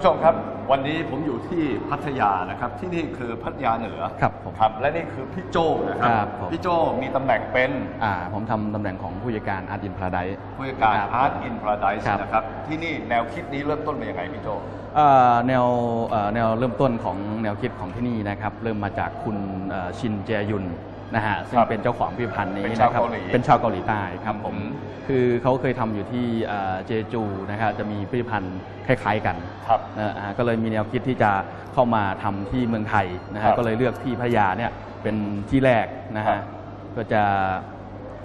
ท่านผู้ชมครับ วันนี้ผมอยู่ที่พัทยานะครับ ที่นี่คือพัทยาเหนือครับผมครับ และนี่คือพี่โจนะครับครับผม พี่โจมีตำแหน่งเป็นอ่าผมทำตำแหน่งของผู้จัดการอาร์ตอินพาราได ผู้จัดการ Art in Paradise ครับ นะครับ ที่นี่แนวคิดนี้เริ่มต้นมาอย่างไรพี่โจ แนวเอ่อแนวเริ่มต้นของแนวคิดของที่นี่นะครับ เริ่มมาจากคุณเอ่อชินเจยุน นะฮะซึ่งครับเป็นเจ้าของพิพิธภัณฑ์นี้เป็นชาวนะครับเกาหลีเป็นชาวเกาหลีใต้ครับผมอืมคือเขาเคยทำอยู่ที่เอ่อเจจูนะครับจะมีพิพิธภัณฑ์คล้าย ๆ กันครับนะฮะก็เลยมีแนวคิดที่จะเข้ามาทำที่เมืองไทยนะครัฮะบก็เลยเลือกที่พัทยาเนี่ยเป็นที่แรกนะครัฮะบ ก็จะ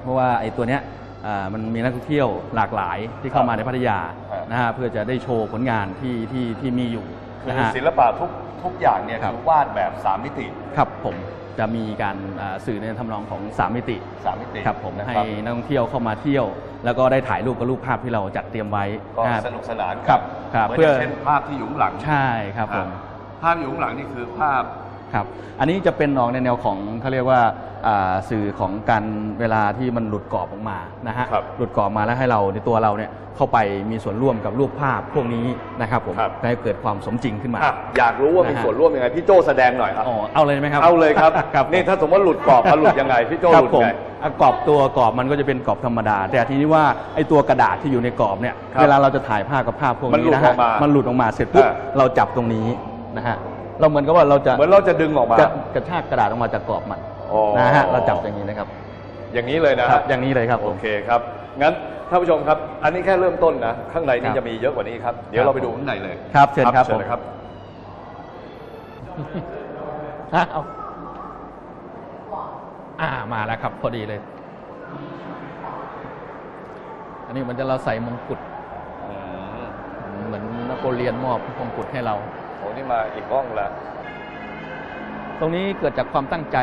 เพราะว่าไอ้ตัวเนี้ยอ่ามันมีนักท่องเที่ยวหลากหลายที่เข้ามาในพัทยาครับนะฮะเพื่อจะได้โชว์ผลงานที่ที่ที่มีอยู่คือนะฮะ ศิลปะทุกทุกอย่างเนี่ยครับ คือวาดแบบ3มิติ ครับผม จะมีการอ่าสื่อในทำนองของ3มิติ3มิติครับผมนะให้ครับนักท่องเที่ยวเข้ามาเที่ยว แล้วก็ได้ถ่ายรูปกับรูปภาพที่เราจัดเตรียมไว้ก็นะฮะสนุกสนานครับครับเหมือนเพื่ออย่างเช่นภาพที่อยู่ข้างหลังใช่ครับผมอ่าภาพอยู่ข้างหลังนี่คือภาพ ครับ อันนี้จะเป็นออกในแนวของเขาเรียกว่าอ่าสื่อของการเวลาที่มันหลุดกรอบออกมานะฮะครับหลุดกรอบมาแล้วให้เราในตัวเราเนี่ยเข้าไปมีส่วนร่วมกับรูปภาพพวกนี้นะครับผมครับ ให้เกิดความสมจริงขึ้นมา อะอยากรู้ว่ามีนะฮะ ส่วนร่วมยังไงพี่โจแสดงหน่อยอะอ๋อเอาเลยไหมครับ เอาเลยครับ ครับนี่ถ้าสมมติว่าหลุดกรอบเอาหลุดยังไงพี่โจครับหลุดผมไง อะกรอบตัวกรอบมันก็จะเป็นกรอบธรรมดา แต่ทีนี้ว่าไอ้ตัวกระดาษที่อยู่ในกรอบเนี่ยครับเวลาเราจะถ่ายภาพกับภาพพวกมันหลุนี้ดนะอฮะอกมามันหลุดออกมาเสร็จปุ๊บอ่า เราจับตรงนี้นะฮะ เราเหมือนกับว่าเราจะเหมือนเราจะดึงออกมาจะกระชากกระดาษออกมาจากกรอบมันอ๋อนะฮะเราจับอย่างนี้นะครับ อย่างนี้เลยนะครับ อย่างนี้เลยครับผโอมเคครับงั้นท่านผู้ชมครับ อันนี้แค่เริ่มต้นนะข้างในนี่ครับจะมีเยอะกว่านี้ครับเดี๋ยวเราไปดูข้างในเลยครับเชิญครับเชิญเลยครับฮะเอาอ่ามาแล้วครับ พอดีเลย อันนี้มันจะเราใส่มงกุฎอืมเหมือนนโปเลียนมอบมงกุฎให้เราโอ้นี่มาอีกห้องละตรงนี้เกิดจากความตั้งใจ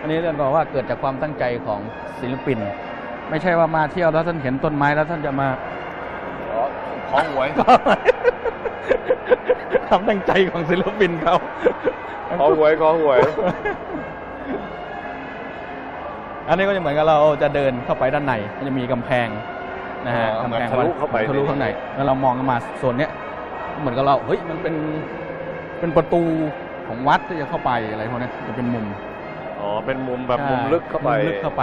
อันนี้เรื่องบอกว่าเกิดจากความตั้งใจของศิลปิน ไม่ใช่ว่ามาเที่ยวแล้วท่านเห็นต้นไม้แล้วท่านจะมาอ๋อของหวยความตั้งใจของศิลปินเขาของหวยของหวย อันนี้ก็จะเหมือนกับเราจะเดินเข้าไปด้านในมันจะมีกำแพง นะฮะอ๋อเหมือนกำแพงทะลุเข้าไป ทะลุข้างในแล้วเรามองเข้ามาโซนเนี้ยเหมือนกับเราเฮ้ยมันเป็นเป็นประตูของวัดที่จะเข้าไปอะไรพวกเนี้ยจะเป็นมุมอ๋อเป็นมุมแบบใช่มุมลึกเข้าไปมุมลึกเข้าไป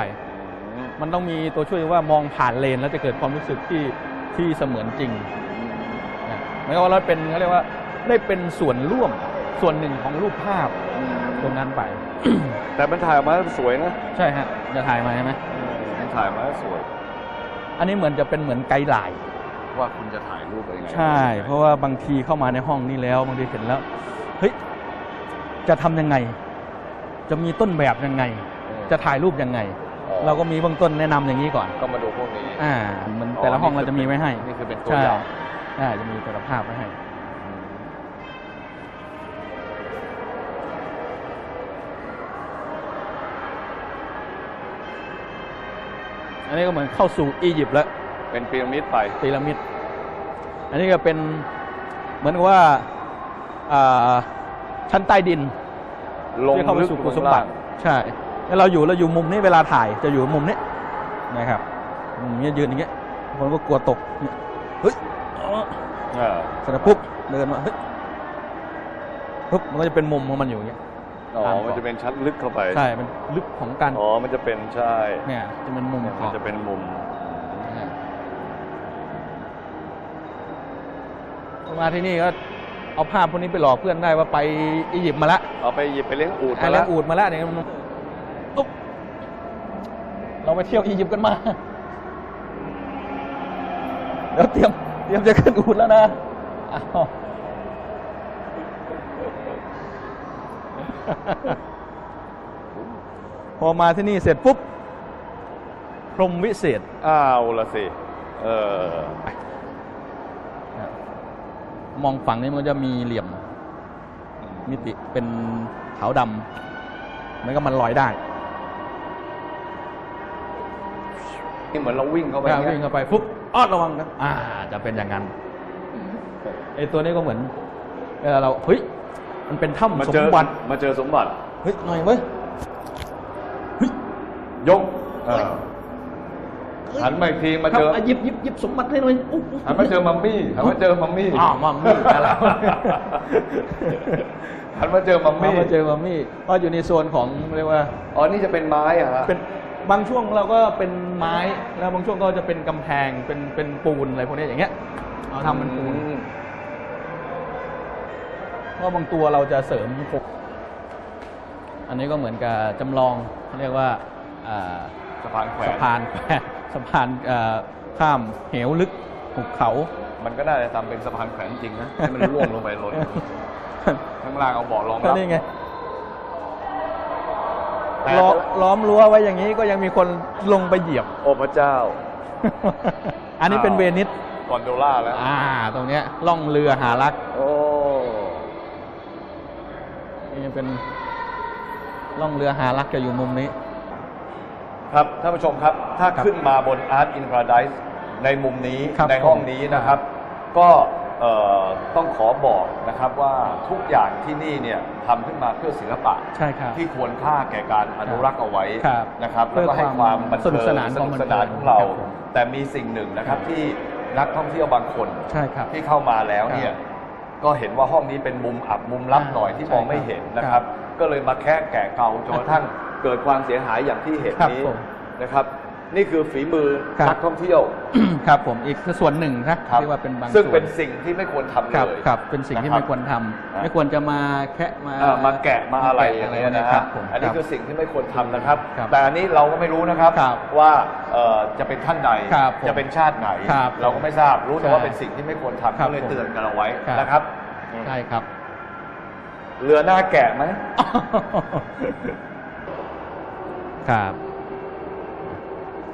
อืมมันต้องมีตัวช่วยว่ามองผ่านเลนแล้วจะเกิดความรู้สึกที่ที่เสมือนจริงนะหมายความว่าเราเป็นเขาเรียกว่าได้เป็นส่วนร่วมส่วนหนึ่งของรูปภาพตรงนั้นไป แต่มันถ่ายออกมาสวยนะใช่ฮะจะถ่ายมาใช่ไหมมันถ่ายมาสวย อันนี้เหมือนจะเป็นเหมือนไกด์ไลน์ว่าคุณจะถ่ายรูปอะไรยังไงใช่ เพราะว่าบางทีเข้ามาในห้องนี้แล้วบางทีเห็นแล้วเฮ้ยจะทำยังไง จะมีต้นแบบยังไงอืมจะถ่ายรูปยังไงอ๋อเราก็มีเบื้องต้นแนะนำอย่างนี้ก่อน ก็มาดูพวกนี้ อ่า มันแต่ละห้องเราจะมีไว้ให้ นี่คือเป็นตัวใช่อย่างใช่จะมีแต่ละภาพไว้ให้ อันนี้ก็เหมือนเข้าสู่อียิปต์แล้ว เป็นพีระมิดไปพีระมิด อันนี้ก็เป็นเหมือนกับว่าอ่าชั้นใต้ดินลงที่เข้าไปลึกสู่ลกุงสมบัล่างติใช่แล้วเราอยู่เราอยู่มุมนี้เวลาถ่ายจะอยู่มุมนี้นะครับมุมนี้ยืนอย่างเงี้ยคนก็กลัวตกเนี่ยเฮ้ยอ๋ออ่าเสร็จแล้วปุ๊บเดินมาเฮ้ยปุ๊บมันก็จะเป็นมุมของมันอยู่อย่างเงี้ย อ๋อตามมันจะเป็นชั้นลึกเข้าไป ใช่เป็นลึกของการอ๋อ มันจะเป็นใช่เนี่ยจะเป็นมุมเนี่ยขมัอนงจะเป็นมุมเนี่ยมาที่นี่ก็เอาภาพพวกนี้ไปหลอกเพื่อนได้ว่าไปอียิปต์มาละเอาไปหยิบไปเลี้ยงอูดอะมาแล้แล้ววอูดมาแล้วเนี่ยมันอุ๊บเราไปเที่ยวอียิปต์กันมาเดี๋ยวเตรียมเตรียมจะขึ้นอูดแล้วนะอ้าว พอมาที่นี่เสร็จปุ๊บ พรหมวิเศษ อ้าวละสิ เออ มองฝั่งนี้มันก็จะมีเหลี่ยม มิติเป็นขาวดำมันก็มันลอยได้นี่เหมือนเราวิ่งเข้าไปไปนี่ยวิ่งเข้าไปฟุ๊บอ้อระวังนะอ่า จะเป็นอย่างนั้นไอตัวนี้ก็เหมือนเวลาเราเฮ้ย มันเป็นมาถ้ำสเจอมบัติมาเจอสมบัติเฮ้ยหน่อยเว้ยเฮ้ยยกเอออ้ยหันมาอีกทีมาครับเจออะหยิบหยิบหยิบสมบัติให้หน่อยอุ๊ยอุ๊ยหันมาเจอมัมมี่หันมาเจอมัมมี่อ๋อมัมมี่อะไรหันมาเจอมัมมามี่มาเจอมัมมี่ก็อยู่ในโซนของเรียกว่าอ๋อนี่จะเป็นไม้อะฮะเป็นบางช่วงเราก็เป็นไม้แล้วบางช่วงก็จะเป็นกำแพงเป็นเป็นปูนอะไรพวกนี้อย่างเงี้ยเราทำเป็นปูนอืม เพราะบางตัวเราจะเสริมปกอันนี้ก็เหมือนกับจำลองเขาเรียกว่าอ่าสะพานแขวสะนพานสะพานเอ่อข้ามเหวลึกหุบเขา มันก็น่าจะทำเป็นสะพานแขวนจริงนะให้มันร่วงลงไปหล่นข้างล่างเอาเบาะรองก็รับนี่ไงแต่ล้อมล้อมรั้วไว้อย่างนี้ก็ยังมีคนลงไปเหยียบ โอ้พระเจ้า อันนี้เป็นเวนิส กอนโดล่าแล้ว อ่า ตรงเนี้ยล่องเรือหารัก โอ้ นี่เป็นล่องเรือหารักจะอยู่มุมนี้ ครับท่านผู้ชมครับ ถ้าครับขึ้นมาบน Art in Paradise ในมุมนี้ครับในห้องผมนี้นะครับ ก็เอ่อต้องขอบอกนะครับว่าทุกอย่างที่นี่เนี่ยทำขึ้นมาเพื่อศิลปะใช่ครับที่ควรค่าแก่การอนุรักษ์เอาไว้ครับนะครับเพื่แล้วอก็ให้ความบันสนุเทิกงสนานสความนุกบันสเทิงนานของเรา ครับผมแต่มีสิ่งหนึ่งนะครับที่นักท่องเที่ยวบางคนใช่ครับที่เข้ามาแล้วเนี่ย ก็เห็นว่าห้องนี้เป็นมุมอับมุมลับอ่าหน่อยที่ใช่มองไม่เห็นนะคครัรับบก็เลยมาแค่แกะเกาจนกระทั่งเกิดความเสียหายอย่างที่เห็นครับนี้ผมนะครับ นี่คือฝีมือครับ นักท่องเที่ยว ครับผมอีกส่วนหนึ่งนะครับเรียกว่าเป็นบางซึ่งส่วเป็นสิ่งที่ไม่ควรทำครับเลย ครับเป็นสิ่งที่นะครับไม่ควรทำอ่าไม่ควรจะมาแคะมาอ่ามาแกะมาอะไรแกอย่างเงี้ยพวกนะคครัรับบผมอันนี้รับคือสิ่งที่ไม่ควรทำนะครับ ครับแต่อันนี้เราก็ไม่รู้นะครับครับว่าเอ่อจะเป็นท่านใดครับผมจะเป็นชาติไหน ครับเราก็ไม่ทราบรู้แต่ใช่ว่าเป็นสิ่งที่ไม่ควรทำครับก็เลยผมเตือนกันเอาไว้ครับ นะครับใช่ครับ เรือหน้าแกะไหม ครับ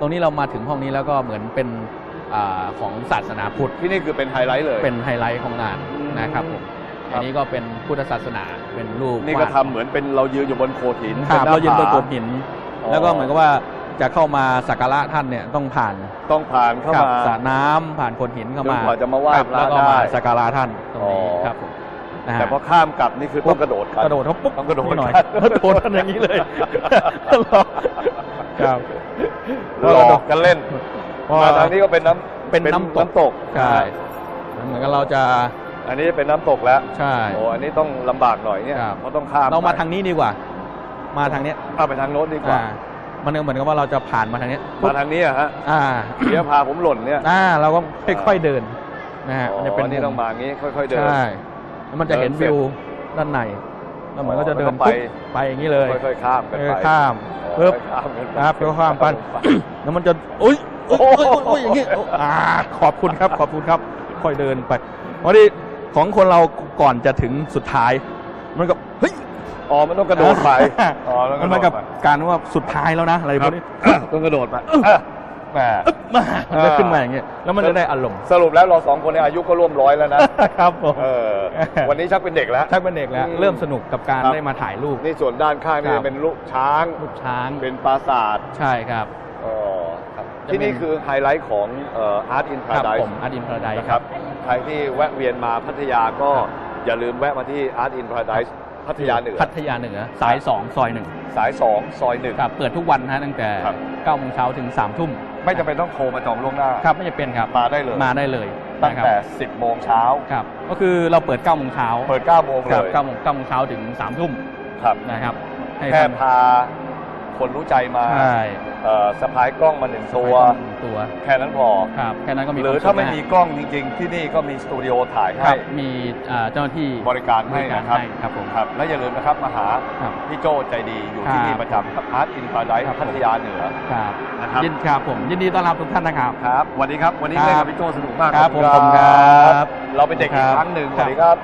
ตรงนี้เรามาถึงห้องนี้แล้วก็เหมือนเป็นอาของศาสนาพุทธที่นี่คือเป็นไฮไลท์เลยเป็นไฮไลท์ของงานอืมนะครับผมครับอันนี้ก็เป็นพุทธศาสนาเป็นรูปนี่ก็วาดทำเหมือนเป็นเรายืนอยู่บนโขดหินครับป็หเรายืนบนผโขดหินอ๋อแล้วก็เหมือนกับว่าจะเข้ามาสักการะท่านเนี่ยต้องผ่านต้องผ่านเข้าครับมาสระน้ำผ่านโขดหินเข้ามาจนกว่าจะมาไหว้ครับพระแล้วก็ได้มาสักการะท่านตรงนี้อ๋อครับผมนะฮะแต่พอข้ามกลับนี่คือต้องกระโดดกันกระโดดเขาปุ๊บต้องกระโดดนิหน่อยกันกระโดดกันอย่างนี้เลย ครับหลอกกันเล่นมาทางนี้ก็เป็นน้ำเป็นน้ำตกน้ำตกใช่เหมือนกับเราจะ อันนี้เป็นน้ำตกแล้วใช่โอ้อันนี้ต้องลำบากหน่อยเนี่ยครับเพราะต้องข้ามเรามาไปทางนี้ดีกว่า มาทางเนี้ยเอาไปทางโน้นดีกว่าอ่ามันก็เหมือนกับว่าเราจะผ่านมาทางเนี้ยมาทางนี้อะฮะอ่าเดี๋ยวพาผมหล่นเนี่ยอ่าเราก็ค่อยๆเดินนะฮะอ๋มันจะเป็นอนี่ต้องมางี้ค่อย ๆ เดินใช่แล้วมันจะเห็นเดินเสร็จวิวด้านใน แล้วเหมือนก็จะเดินแล้วก็ไปปุ๊บไปอย่างนี้เลยค่อยๆข้ามกันเอไปอข้ามอ๋อปึ๊บข้ามกันไปครับแล้วข้ามไปแล้วมันจะอุ้ยอุ้ยอุ้ยอุ้ยอย่างนี้อ่าขอบคุณครับ ขอบคุณครับ ค่อยเดินไปเพราะที่ของคนเราก่อนจะถึงสุดท้าย มันก็เฮ้ยอ๋อมันต้องกระโดดไปอ๋อต้องกมัระนโดมาดกับไปการว่าสุดท้ายแล้วนะอะไรพวกนี้ต้องกระโดดไป แหมมามันจะขึ้นมาอย่างเงี้ยแล้วมันจะได้อารมณ์สรุปแล้วเราสองคนเนี่ยอายุก็ร่วมร้อยแล้วนะครับผม เออวันนี้ชักเป็นเด็กแล้ว ชักเป็นเด็กแล้ว อืมเริ่มสนุกกับการครับ ได้มาถ่ายรูป นี่ส่วนด้านข้างนี่ครับ เป็นลูกช้าง รูปช้างเป็นปราสาทใช่ครับอ๋อครับจะที่นี่เป็นคือไฮไลท์ของเอ่อ Art in ครับ Paradise ผมอาดินพระไดนะครับใครที่แวะเวียนมาพัทยาก็ครับอย่าลืมแวะมาที่ Art in Paradise พัทยาเหนือพัทยาเหนือสาย 2 ซอยหนึ่งสาย 2 ซอยหนึ่ง ครับ เปิดทุกวันนะฮะตั้งแต่ครับ 9โมงเช้าถึง3ทุ่ม ไม่จำเป็นต้องโทรมาจองล่วงหน้า ครับไม่จะเป็นครับมาได้เลย มาได้เลยตั้งนะครับแต่ 10 โมงเช้า ครับก็คือเราเปิด9โมงเช้าเปิด 9 โมงคเลรับย9โมง9โมงเช้าถึง3ทุ่มครับ นะครับให้แค่ท่านพาคนรู้ใจมา ใช่ เอ่อสะพายกล้องมาหนึ่งตัว หนึ่งตัวแค่นั้นพอ ครับแค่นั้นก็มีหรือควถ้าไม่สุขมีนะกล้องจริง ๆ ที่นี่ก็มีสตูดิโอถ่ายคให้รับมีอ่าเจ้าหน้าที่บริการให้บริการนะครับให้ครับผมครับและอย่าลืมนะครับมาหาครับ พี่โจใจดีอยู่ที่ครับนี่ประจำครับ Art in Paradise ครับผม พัทยาเหนือ ครับนะครับ ยินครับผมยินดีต้อนรับทุกท่านนะครับ ครับสวัสดีครับ วันนี้ครับเล่นกับพี่โจสนุกมากครับขอณผมครับเราเป็นเด็กอีกครั้งหนึ่งสวัสดีครับ